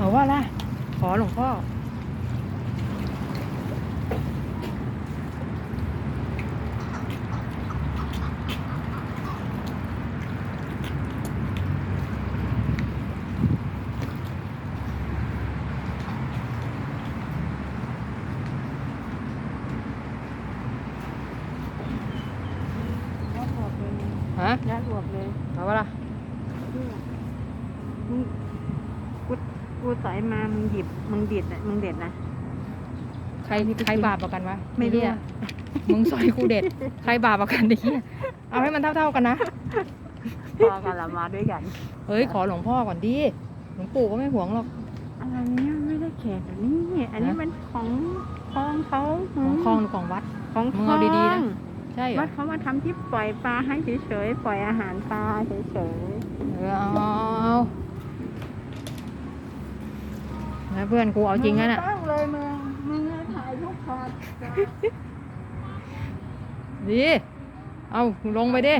เอาว่าล่ะขอหลวงพ่อยัดหวบเลยฮะยัดหวบเลย เอาว่าล่ะ มึง กูกูสอยมา มึงหยิบ มึงเด็ดนะมึงเด็ดนะ ใครใครบาปกว่ากันวะไม่รู้อ้เหี้ยอะ มึงซอยกูเด็ด ใครบาปกว่ากันดิเอาให้มันเท่าๆกันนะ พอกันละมาด้วยกัน เฮ้ย ขอหลวงพ่อก่อนดิ หลวงปู่ก็ไม่หวงหรอก อะไรเนี่ยไม่ได้แขกอันนี้ อันนี้ฮะ มันของคลองเขาของคลองหรือของวัด ของมึงเอาดีๆนะคลองใช่เหรวัอดเขามาทำที่ปล่อยปลาให้เฉยๆ ปล่อยอาหารปลาเฉยเออเอาเอาแล้วเพื่อนกูๆเอาจริงงั้นอะมึไม่ต้องเลยมึงมึงอะถ่ายรูปพอดดีเอาลงไปดิเ